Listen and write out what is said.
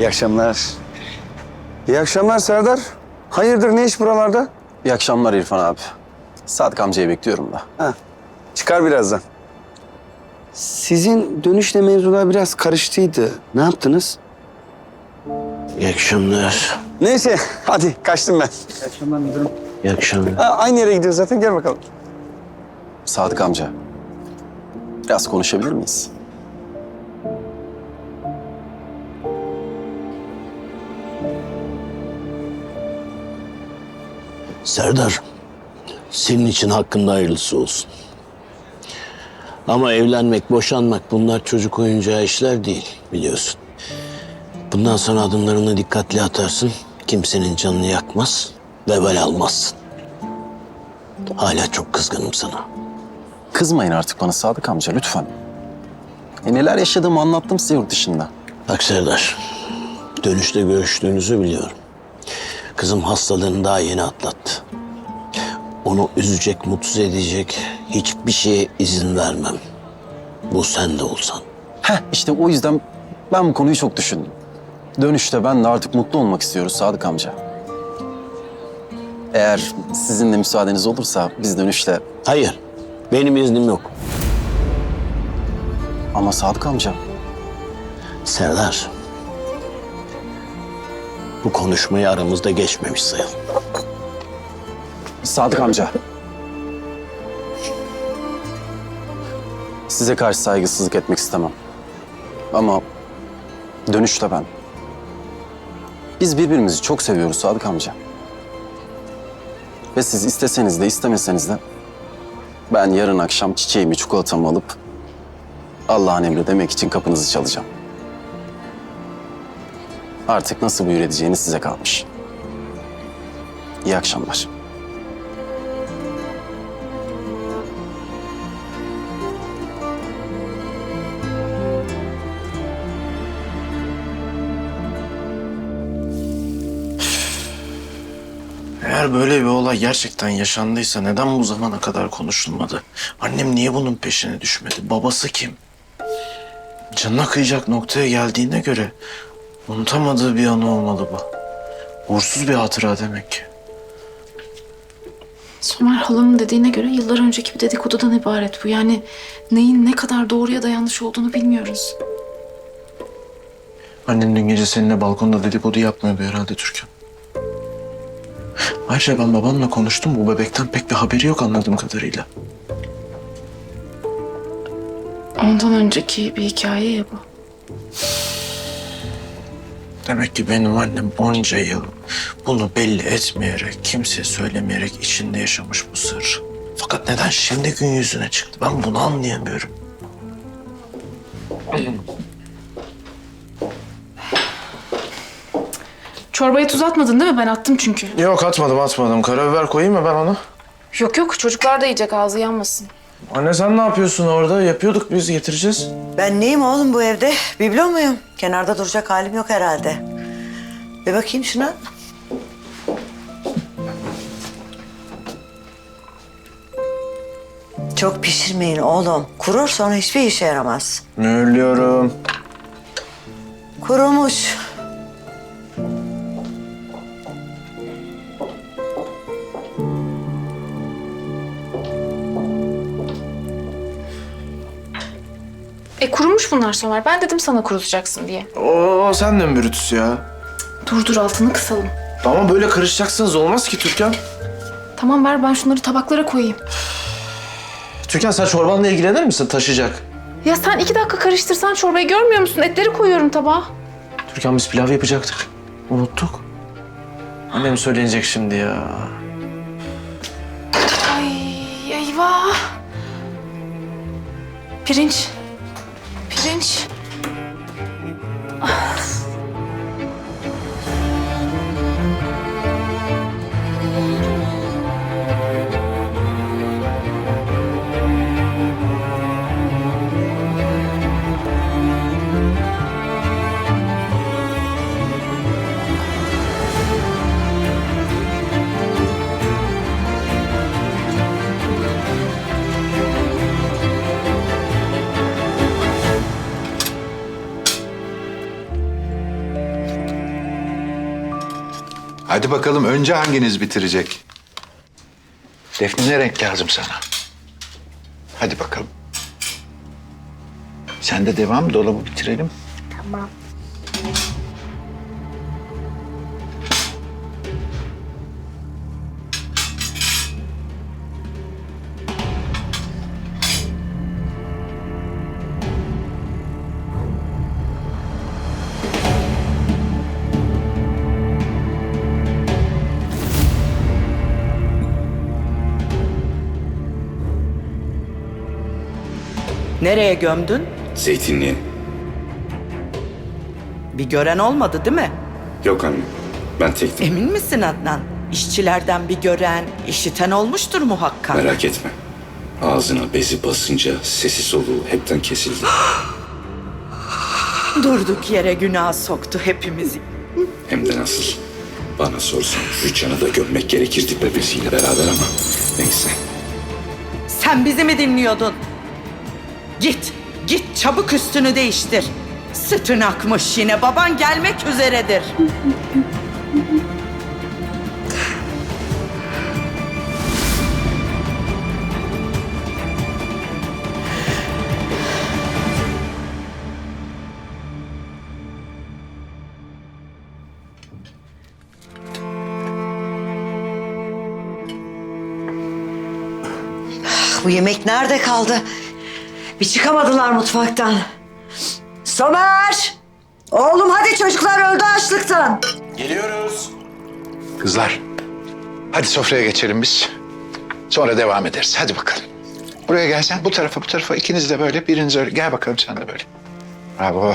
İyi akşamlar. İyi akşamlar Serdar. Hayırdır ne iş buralarda? İyi akşamlar İrfan abi. Sadık amcayı bekliyorum da. Ha, çıkar birazdan. Sizin dönüşle mevzular biraz karıştıydı. Ne yaptınız? İyi akşamlar. Neyse hadi kaçtım ben. İyi akşamlar müdürüm. İyi akşamlar. Ha, aynı yere gidiyoruz zaten gel bakalım. Sadık amca. Biraz konuşabilir miyiz? Serdar, senin için hakkında hayırlısı olsun. Ama evlenmek, boşanmak bunlar çocuk oyuncağı işler değil biliyorsun. Bundan sonra adımlarını dikkatli atarsın. Kimsenin canını yakmaz, vebal almazsın. Hala çok kızgınım sana. Kızmayın artık bana Sadık amca lütfen. E neler yaşadığımı anlattım size yurt dışında. Bak Serdar, dönüşte görüştüğünüzü biliyorum. Kızım hastalığını daha yeni atlattı. Onu üzecek, mutsuz edecek hiçbir şeye izin vermem. Bu sen de olsan. Heh işte o yüzden ben bu konuyu çok düşündüm. Dönüşte ben de artık mutlu olmak istiyoruz Sadık amca. Eğer sizin de müsaadeniz olursa biz dönüşte... Hayır, benim iznim yok. Ama Sadık amca Serdar, bu konuşmayı aramızda geçmemiş sayalım. Sadık amca. Size karşı saygısızlık etmek istemem. Ama dönüşte ben. Biz birbirimizi çok seviyoruz Sadık amca. Ve siz isteseniz de istemeseniz de ben yarın akşam çiçeğimi, çikolatamı alıp Allah'ın emri demek için kapınızı çalacağım. Artık nasıl buyur edeceğiniz size kalmış. İyi akşamlar. Eğer böyle bir olay gerçekten yaşandıysa neden bu zamana kadar konuşulmadı? Annem niye bunun peşine düşmedi? Babası kim? Canına kıyacak noktaya geldiğine göre unutamadığı bir anı olmalı bu. Uğursuz bir hatıra demek ki. Somer halamın dediğine göre yıllar önceki bir dedikodudan ibaret bu. Yani neyin ne kadar doğru ya da yanlış olduğunu bilmiyoruz. Annen dün gece seninle balkonda dedikodu yapmıyordu herhalde Türkan. Ayrıca ben babamla konuştum. Bu bebekten pek bir haberi yok anladığım kadarıyla. Ondan önceki bir hikaye ya bu. Demek ki benim annem onca yıl bunu belli etmeyerek, kimseye söylemeyerek içinde yaşamış bu sır. Fakat neden şimdi gün yüzüne çıktı? Ben bunu anlayamıyorum. Çorbayı tuz atmadın değil mi? Ben attım çünkü. Yok atmadım atmadım. Karabiber koyayım mı ben onu? Yok yok çocuklar da yiyecek ağzı yanmasın. Anne sen ne yapıyorsun orada? Yapıyorduk biz getireceğiz. Ben neyim oğlum bu evde? Biblo muyum? Kenarda duracak halim yok herhalde. Bir bakayım şuna. Çok pişirmeyin oğlum. Kurur sonra hiçbir işe yaramaz. Mühürlüyorum. Kurumuş. Kurumuş bunlar Somer. Ben dedim sana kurutacaksın diye. Oo sen de mi Brutus ya? Dur dur altını kısalım. Ama böyle karışacaksınız olmaz ki Türkan. Tamam ver ben şunları tabaklara koyayım. Türkan sen çorbanla ilgilenir misin? Taşıyacak. Ya sen iki dakika karıştırsan çorbayı görmüyor musun? Etleri koyuyorum tabağa. Türkan biz pilav yapacaktık. Unuttuk. Annem söylenecek şimdi ya. Ay eyvah. Pirinç. Pirinç. Hadi bakalım önce hanginiz bitirecek? Defne ne renk lazım sana? Hadi bakalım. Sen de devam dolabı bitirelim. Nereye gömdün? Zeytinliğe. Bir gören olmadı değil mi? Yok anne. Ben tektim. Emin misin Adnan? İşçilerden bir gören, işiten olmuştur muhakkak. Merak etme. Ağzına bezi basınca sesi soluğu hepten kesildi. Durduk yere günah soktu hepimizi. Hem de nasıl. Bana sorsan Rüçhan'ı da gömmek gerekirdi bebesiyle beraber ama neyse. Sen bizi mi dinliyordun? Git, git çabuk üstünü değiştir. Sütün akmış yine baban gelmek üzeredir. Bu yemek nerede kaldı? Bir çıkamadılar mutfaktan. Somer! Oğlum hadi çocuklar öldü açlıktan. Kızlar, hadi sofraya geçelim biz. Sonra devam ederiz. Hadi bakalım. Buraya gelsen bu tarafa bu tarafa ikiniz de böyle biriniz öyle. Gel bakalım sen de böyle. Bravo.